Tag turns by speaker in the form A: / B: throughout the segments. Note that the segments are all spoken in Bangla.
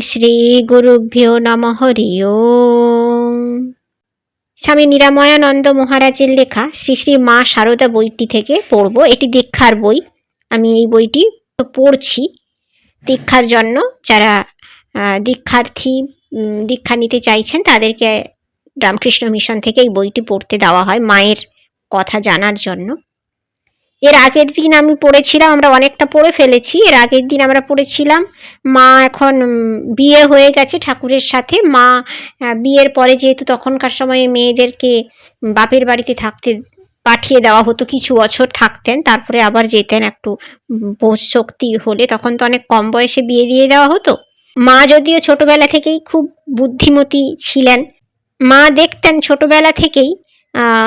A: শ্রী গুরুভ্যো নম হরি স্বামী নিরাময়ানন্দ মহারাজের লেখা শ্রী শ্রী মা সারদা বইটি থেকে পড়ব। এটি দীক্ষার বই। আমি এই বইটি পড়ছি দীক্ষার জন্য। যারা দীক্ষার্থী দীক্ষা নিতে চাইছেন তাদেরকে রামকৃষ্ণ মিশন থেকে এই বইটি পড়তে দেওয়া হয় মায়ের কথা জানার জন্য। এর আগের দিন আমি পড়েছিলাম, আমরা অনেকটা পড়ে ফেলেছি। এর আগের দিন আমরা পড়েছিলাম, মা এখন বিয়ে হয়ে গেছে ঠাকুরের সাথে। মা বিয়ের পরে যেহেতু তখনকার সময়ে মেয়েদেরকে বাপের বাড়িতে থাকতে, পাঠিয়ে দেওয়া হতো, কিছু বছর থাকতেন, তারপরে আবার যেতেন একটু বোধ শক্তি হলে, তখন তো অনেক কম বয়সে বিয়ে দিয়ে দেওয়া হতো। মা যদিও ছোটবেলা থেকেই খুব বুদ্ধিমতী ছিলেন, মা দেখতেন ছোটবেলা থেকেই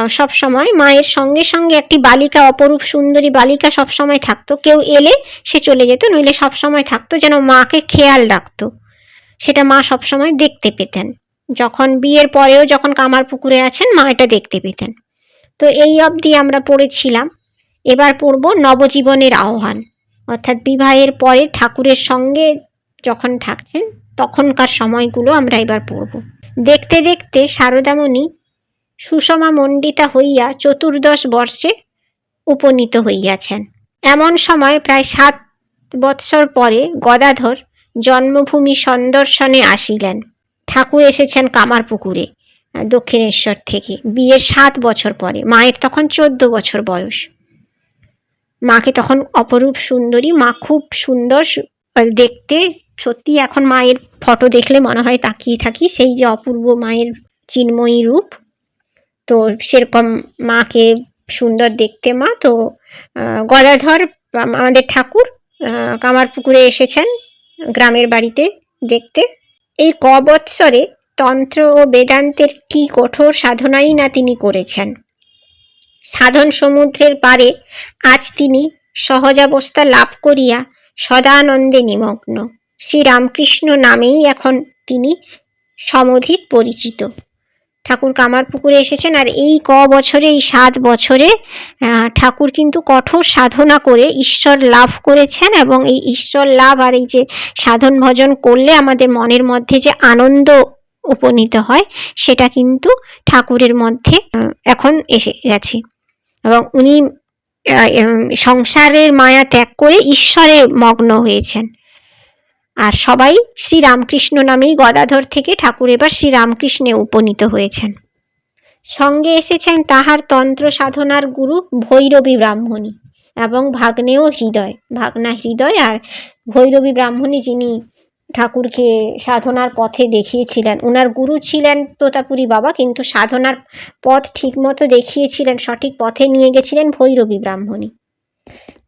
A: সব সময় মায়ের সঙ্গে সঙ্গে একটি বালিকা, অপরূপ সুন্দরী বালিকা সব সময় থাকতো। কেউ এলে সে চলে যেত, নইলে সব সময় থাকতো যেন মাকে খেয়াল রাখতো। সেটা মা সব সময় দেখতে পেতেন। যখন বিয়ের পরেও যখন কামার পুকুরে আছেন, মা এটা দেখতে পেতেন। তো এই অবধি আমরা পড়েছিলাম। এবার পড়ব নবজীবনের আহ্বান। অর্থাৎ বিবাহের পরে ঠাকুরের সঙ্গে যখন থাকছেন, তখনকার সময়গুলো আমরা এবার পড়ব। দেখতে দেখতে শারদামণি সুষমা মণ্ডিতা হইয়া চতুর্দশ বর্ষে উপনীত হইয়াছেন। এমন সময় প্রায় সাত বৎসর পরে গদাধর জন্মভূমি সন্দর্শনে আসিলেন। ঠাকুর এসেছেন কামারপুকুরে, দক্ষিণেশ্বর থেকে। বিয়ের সাত বছর পরে, মায়ের তখন চোদ্দ বছর বয়স। মাকে তখন অপরূপ সুন্দরী, মা খুব সুন্দর, দেখতে সত্যি এখন মায়ের ফটো দেখলে মনে হয় তাকিয়ে থাকি, সেই যে অপূর্ব মায়ের চিন্ময়ী রূপ। তো সেরকম মাকে সুন্দর দেখতে মা। তো গদাধর আমাদের ঠাকুর আহ, কামারপুকুরে এসেছেন গ্রামের বাড়িতে দেখতে। এই ক বৎসরে তন্ত্র ও বেদান্তের কি কঠোর সাধনাই না তিনি করেছেন। সাধন সমুদ্রের পারে আজ তিনি সহজাবস্থা লাভ করিয়া সদানন্দে নিমগ্ন। শ্রীরামকৃষ্ণ নামেই এখন তিনি সমধিক পরিচিত। ঠাকুর কামারপুকুরে এসেছেন আর এই ক বছরে, এই সাত বছরে ঠাকুর কিন্তু কঠোর সাধনা করে ঈশ্বর লাভ করেছেন এবং এই ঈশ্বর লাভ আর এই যে সাধন ভজন করলে আমাদের মনের মধ্যে যে আনন্দ উপনীত হয়, সেটা কিন্তু ঠাকুরের মধ্যে এখন এসে গেছে। এবং উনি সংসারের মায়া ত্যাগ করে ঈশ্বরে মগ্ন হয়েছেন। আর সবাই শ্রীরামকৃষ্ণ নামেই গদাধর থেকে ঠাকুর এবার শ্রীরামকৃষ্ণে উপনীত হয়েছেন। সঙ্গে এসেছেন তাহার তন্ত্র সাধনার গুরু ভৈরবী ব্রাহ্মণী এবং ভাগ্নেও হৃদয়, ভাগনা হৃদয় আর ভৈরবী ব্রাহ্মণী যিনি ঠাকুরকে সাধনার পথে দেখিয়েছিলেন ওনার গুরু ছিলেন তোতাপুরী বাবা কিন্তু সাধনার পথ ঠিকমতো দেখিয়েছিলেন, সঠিক পথে নিয়ে গেছিলেন ভৈরবী ব্রাহ্মণী।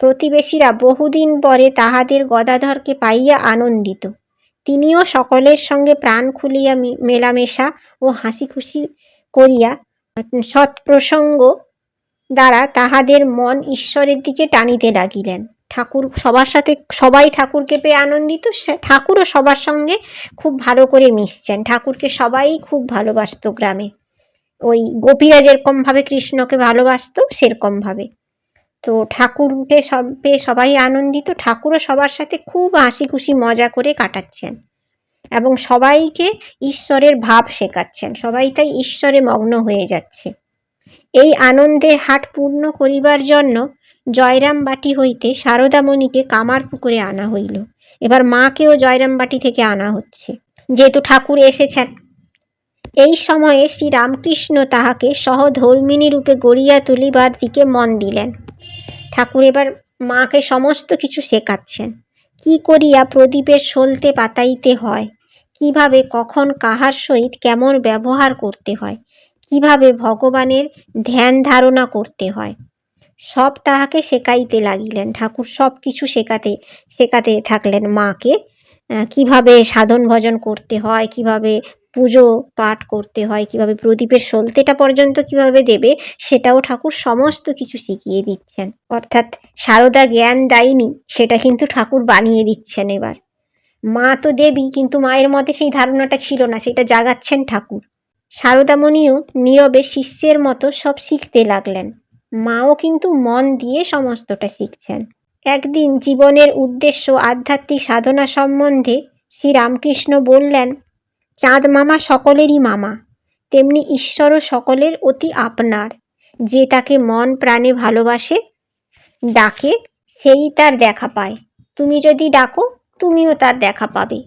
A: প্রতিবেশীরা বহুদিন পরে তাহাদের গদাধরকে পাইয়া আনন্দিত। তিনিও সকলের সঙ্গে প্রাণ খুলিয়া মেলামেশা ও হাসি খুশি করিয়া সৎপ্রসঙ্গ দ্বারা তাহাদের মন ঈশ্বরের দিকে টানিতে লাগিলেন। ঠাকুর সবার সাথে, সবাই ঠাকুরকে পেয়ে আনন্দিত ঠাকুরও সবার সঙ্গে খুব ভালো করে মিশছেন। ঠাকুরকে সবাই খুব ভালোবাসত গ্রামে। ওই গোপীরা যেরকমভাবে কৃষ্ণকে ভালোবাসত সেরকম ভাবে তো ঠাকুরকে সব পেয়ে সবাই আনন্দিত। ঠাকুরও সবার সাথে খুব হাসি খুশি মজা করে কাটাচ্ছেন। এবং সবাইকে ঈশ্বরের ভাব শেখাচ্ছেন। সবাই তাই ঈশ্বরে মগ্ন হয়ে যাচ্ছে। এই আনন্দে হাট পূর্ণ করিবার জন্য জয়রামবাটি হইতে শারদামণিকে কামারপুকুরে আনা হইল। এবার মাকেও জয়রামবাটি থেকে আনা হচ্ছে। যেহেতু ঠাকুর এসেছেন, এই সময়ে শ্রী রামকৃষ্ণ তাহাকে সহধর্মিণী রূপে গড়িয়া তুলিবার দিকে মন দিলেন। ঠাকুর এবার মাকে সমস্ত কিছু শেখাচ্ছেন কি করিয়া প্রদীপের সলতে পাতাইতে হয়? কীভাবে, কখন, কাহার সহিত কেমন ব্যবহার করতে হয়? কীভাবে ভগবানের ধ্যান ধারণা করতে হয়? সব তাহাকে শেখাইতে লাগিলেন। ঠাকুর সব কিছু শেখাতে শেখাতে থাকলেন মাকে। কীভাবে সাধন ভজন করতে হয়? কীভাবে পুজো পাঠ করতে হয় কীভাবে, প্রদীপের সলতেটা পর্যন্ত কীভাবে দেবে সেটাও ঠাকুর সমস্ত কিছু শিখিয়ে দিচ্ছেন। অর্থাৎ সারদা জ্ঞান দেয়নি, সেটা কিন্তু ঠাকুর বানিয়ে দিচ্ছেন এবার। মা তো দেবী, কিন্তু মায়ের মতে সেই ধারণাটা ছিল না, সেটা জাগাচ্ছেন ঠাকুর। সারদামণিও নীরবে শিষ্যের মতো সব শিখতে লাগলেন। মাও কিন্তু মন দিয়ে সমস্তটা শিখছেন। একদিন জীবনের উদ্দেশ্য, আধ্যাত্মিক সাধনা সম্বন্ধে শ্রী রামকৃষ্ণ বললেন চাঁদ মামা সকলেরই মামা। তেমনি ঈশ্বরও সকলের অতি আপনার। যে তাকে মন প্রাণে ভালোবাসে, ডাকে, সেই তার দেখা পায়। তুমি যদি ডাকো, তুমিও তার দেখা পাবে।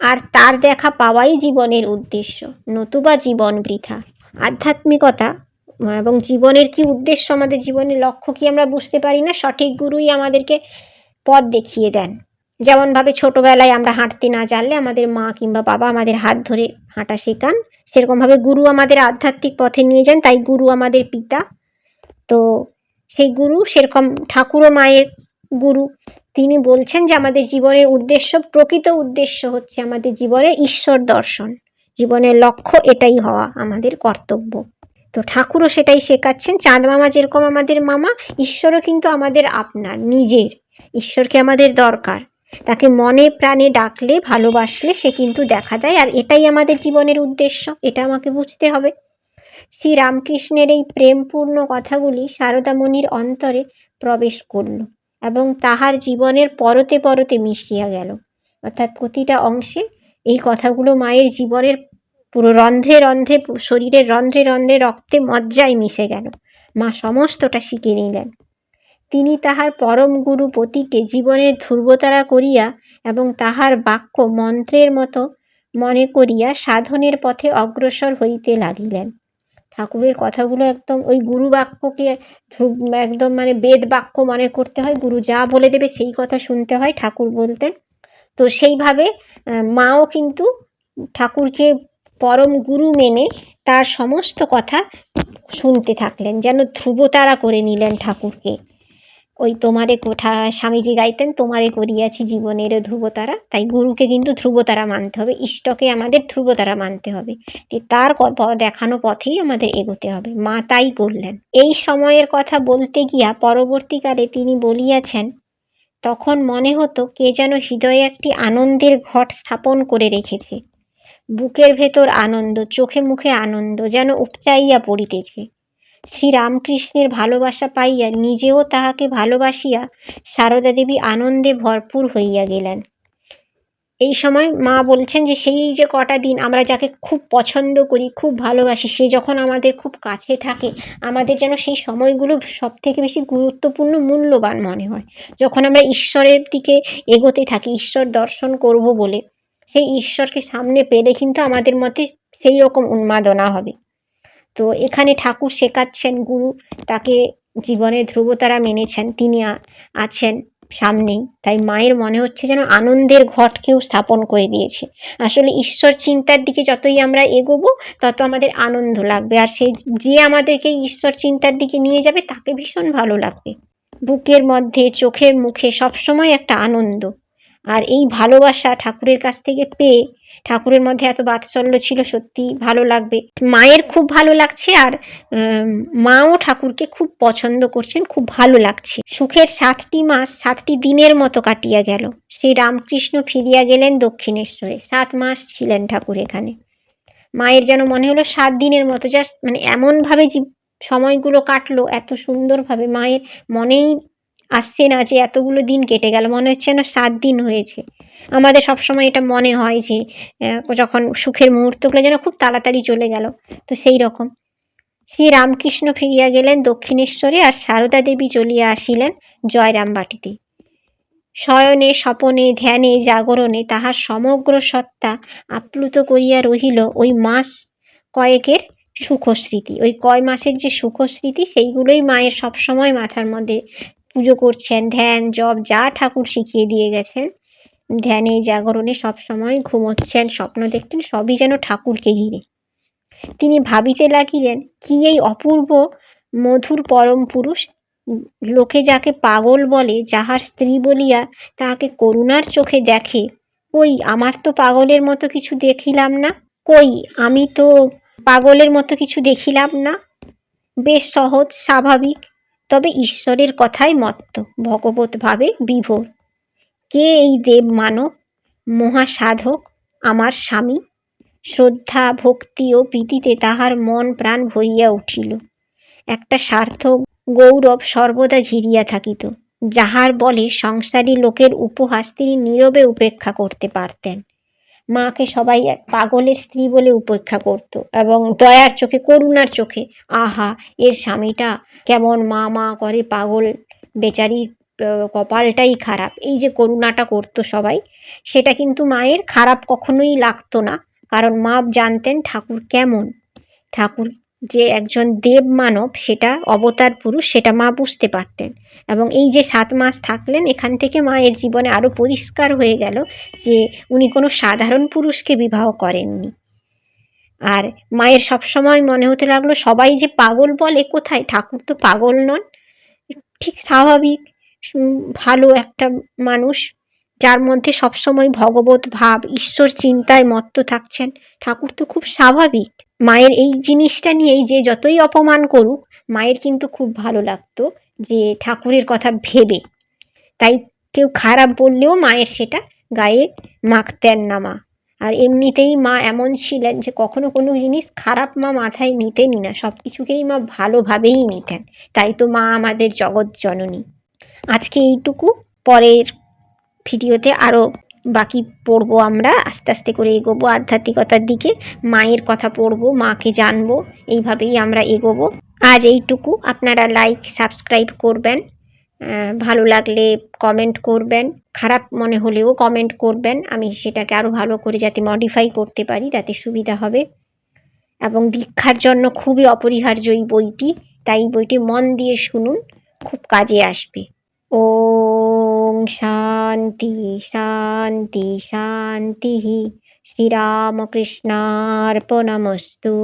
A: আর তার দেখা পাওয়াই জীবনের উদ্দেশ্য, নতুবা জীবন বৃথা। আধ্যাত্মিকতা, এবং জীবনের কি উদ্দেশ্য, আমাদের জীবনের লক্ষ্য কি আমরা বুঝতে পারি না, সঠিক গুরুই আমাদেরকে পথ দেখিয়ে দেন। যেমনভাবে ছোটোবেলায় আমরা হাঁটতে না জানলে আমাদের মা কিংবা বাবা আমাদের হাত ধরে হাঁটা শেখান। সেরকমভাবে গুরু আমাদের আধ্যাত্মিক পথে নিয়ে যান, তাই গুরু আমাদের পিতা। তো সেই গুরু, সেরকম ঠাকুরও মায়ের গুরু। তিনি বলছেন যে আমাদের জীবনের উদ্দেশ্য, প্রকৃত উদ্দেশ্য হচ্ছে আমাদের জীবনে ঈশ্বর দর্শন। জীবনের লক্ষ্য এটাই হওয়া আমাদের কর্তব্য। তো ঠাকুরও সেটাই শেখাচ্ছেন, চাঁদ মামা যেরকম আমাদের মামা, ঈশ্বরও কিন্তু আমাদের আপনার, নিজের। ঈশ্বরকে আমাদের দরকার। তাকে মনে প্রাণে ডাকলে, ভালোবাসলে সে কিন্তু দেখা দেয়। আর এটাই আমাদের জীবনের উদ্দেশ্য, এটা আমাকে বুঝতে হবে। শ্রী রামকৃষ্ণের এই প্রেমপূর্ণ কথাগুলি সারদামণির অন্তরে প্রবেশ করল এবং তাহার জীবনের পরতে পরতে মিশিয়া গেল। অর্থাৎ প্রতিটা অংশে এই কথাগুলো মায়ের জীবনের পুরো রন্ধ্রে রন্ধ্রে, শরীরের রন্ধ্রে রন্ধ্রে রক্তে মজ্জায় মিশে গেল। মা সমস্তটা শিখে নিলেন তিনি তাহার পরম গুরু পতিকে জীবনের ধ্রুবতারা করিয়া এবং তাহার বাক্য মন্ত্রের মতো মনে করিয়া সাধনের পথে অগ্রসর হইতে লাগিলেন। ঠাকুরের কথাগুলো একদম ওই গুরু বাক্যকে একদম মানে বেদ বাক্য মনে করতে হয়, গুরু যা বলে দেবে সেই কথা শুনতে হয়, ঠাকুর বলতেন। তো সেইভাবে মাও কিন্তু ঠাকুরকে পরম গুরু মেনে তার সমস্ত কথা শুনতে থাকলেন, যেন ধ্রুবতারা করে নিলেন ঠাকুরকে। ওই তোমারে কোঠা স্বামীজি গাইতেন, তোমারে করিয়াছি জীবনের ধ্রুবতারা। তাই গুরুকে কিন্তু ধ্রুবতারা মানতে হবে, ইষ্টকে আমাদের ধ্রুবতারা মানতে হবে। তার দেখানো পথেই আমাদের এগোতে হবে। মা তাই করলেন। এই সময়ের কথা বলতে গিয়া পরবর্তীকালে তিনি বলিয়াছেন, তখন মনে হতো কে যেন হৃদয়ে একটি আনন্দের ঘট স্থাপন করে রেখেছে। বুকের ভেতর আনন্দ, চোখে মুখে আনন্দ যেন উপচাইয়া পড়িতেছে। শ্রী রামকৃষ্ণের ভালোবাসা পাইয়া নিজেও তাহাকে ভালোবাসিয়া সারদা দেবী আনন্দে ভরপুর হইয়া গেলেন। এই সময় মা বলছেন যে, সেই যে কটা দিন আমরা যাকে খুব পছন্দ করি, খুব ভালোবাসি, সে যখন আমাদের খুব কাছে থাকে, আমাদের যেন সেই সময়গুলো সব থেকে বেশি গুরুত্বপূর্ণ, মূল্যবান মনে হয়। যখন আমরা ঈশ্বরের দিকে এগোতে থাকি, ঈশ্বর দর্শন করব বলে, সেই ঈশ্বরকে সামনে পেলে কিন্তু আমাদের মধ্যে সেই রকম উন্মাদনা হবে। তো এখানে ঠাকুর শেখাচ্ছেন, গুরু তাকে জীবনে ধ্রুবতারা মেনেছেন, তিনি আছেন সামনেই। তাই মায়ের মনে হচ্ছে যেন আনন্দের ঘটকেও স্থাপন করে দিয়েছে। আসলে ঈশ্বর চিন্তার দিকে যতই আমরা এগোবো, তত আমাদের আনন্দ লাগবে। আর সে যে আমাদেরকে ঈশ্বর চিন্তার দিকে নিয়ে যাবে, তাকে ভীষণ ভালো লাগবে। বুকের মধ্যে, চোখের মুখে সবসময় একটা আনন্দ। আর এই ভালোবাসা ঠাকুরের কাছ থেকে পেয়ে ঠাকুরের মধ্যে এত বাৎসল্য ছিল, সত্যি ভালো লাগবে। মায়ের খুব ভালো লাগছে আর মাও ঠাকুরকে খুব পছন্দ করছেন, খুব ভালো লাগছে। সুখের সাতটি মাস, সাতটি দিনের মতো কাটিয়া গেল। সেই রামকৃষ্ণ ফিরিয়া গেলেন দক্ষিণেশ্বরে। সাত মাস ছিলেন ঠাকুর এখানে। মায়ের যেন মনে হলো সাত দিনের মতো, জাস্ট মানে এমনভাবে যে সময়গুলো কাটলো, এত সুন্দরভাবে মায়ের মনেই আসছে না যে এতগুলো দিন কেটে গেল, মনে হচ্ছে যেন সাত দিন হয়েছে। আমাদের সবসময় এটা মনে হয় যে যখন সুখের মুহূর্তগুলো যেন খুব তাড়াতাড়ি চলে গেল, তো সেই রকম। শ্রী রামকৃষ্ণ ফিরিয়া গেলেন দক্ষিণেশ্বরে আর সারদা দেবী চলিয়া আসিলেন জয়রাম বাটিতে। শয়নে, স্বপনে, ধ্যানে, জাগরণে তাহার সমগ্র সত্তা আপ্লুত করিয়া রহিল ওই মাস কয়েকের সুখস্মৃতি। ওই কয় মাসের যে সুখস্মৃতি, সেইগুলোই মায়ের সবসময় মাথার মধ্যে পুজো করছেন, ধ্যান, জপ, যা ঠাকুর শিখিয়ে দিয়ে গেছেন। ধ্যানে জাগরণে সবসময় ঘুমোচ্ছেন, স্বপ্ন দেখছেন, সবই যেন ঠাকুরকে ঘিরে। তিনি ভাবিতে লাগিলেন, কি এই অপূর্ব মধুর পরম পুরুষ? লোকে যাকে পাগল বলে, যাহার স্ত্রী বলিয়া তাহাকে করুণার চোখে দেখে, কই আমার তো পাগলের মতো কিছু দেখিলাম না? কই আমি তো পাগলের মতো কিছু দেখিলাম না? বেশ সহজ, স্বাভাবিক। তবে ঈশ্বরের কথায় মত্ত ভগবত ভাবে বিভোর। কে এই দেব মানব, মহাসাধক, আমার স্বামী? শ্রদ্ধা, ভক্তি ও প্রীতিতে তাহার মন প্রাণ ভরিয়া উঠিল। একটা স্বার্থ গৌরব সর্বদা ঘিরিয়া থাকিত, যাহার বলে সংসারী লোকের উপহাস তিনি নীরবে উপেক্ষা করতে পারতেন। মাকে সবাই এক পাগলের স্ত্রী বলে উপেক্ষা করত এবং দয়ার চোখে, করুণার চোখে, আহা, এর স্বামীটা কেমন মা মা করে পাগল বেচারির কপালটাই খারাপ। এই যে করুণাটা করতো সবাই, সেটা কিন্তু মায়ের খারাপ কখনোই লাগতো না। কারণ মা জানতেন ঠাকুর কেমন। ঠাকুর যে একজন দেব মানব, সেটা অবতার পুরুষ, সেটা মা বুঝতে পারতেন। এবং এই যে সাত মাস থাকলেন, এখান থেকে মায়ের জীবনে আরও পরিষ্কার হয়ে গেল যে উনি কোনো সাধারণ পুরুষকে বিবাহ করেননি। আর মায়ের সবসময় মনে হতে লাগল, সবাই যে পাগল বলে, কোথায়? ঠাকুর তো পাগল নন। ঠিক স্বাভাবিক ভালো একটা মানুষ। যার মধ্যে সবসময় ভগবত ভাব, ঈশ্বর চিন্তায় মত্ত থাকছেন। ঠাকুর তো খুব স্বাভাবিক। মায়ের এই জিনিসটা নিয়েই যে যতই অপমান করুক, মায়ের কিন্তু খুব ভালো লাগতো যে ঠাকুরের কথা ভেবে। তাই কেউ খারাপ বললেও মায়ের সেটা গায়ে মাখতেন না মা। আর এমনিতেই মা এমন ছিলেন যে কখনো কোনো জিনিস খারাপ মা মাথায় নিতেনই না সব কিছুকেই মা ভালোভাবেই নিতেন। তাই তো মা আমাদের জগৎ জননী। আজকে এইটুকু, পরের ভিডিওতে আরও বাকি পড়ব আমরা, আস্তে আস্তে করে এগোবো আধ্যাত্মিকতার দিকে, মায়ের কথা পড়ব, মাকে জানব, এইভাবেই আমরা এগোবো। আজ এইটুকু, আপনারা লাইক সাবস্ক্রাইব করবেন ভালো লাগলে কমেন্ট করবেন, খারাপ মনে হলেও কমেন্ট করবেন, আমি সেটাকে আরও ভালো করে যাতে মডিফাই করতে পারি, তাতে সুবিধা হবে। এবং দীক্ষার জন্য খুবই অপরিহার্য এই বইটি, তাই বইটি মন দিয়ে শুনুন, খুব কাজে আসবে। ওম শান্তি শান্তি শান্তি শ্রীরামকৃষ্ণার্পণমস্তু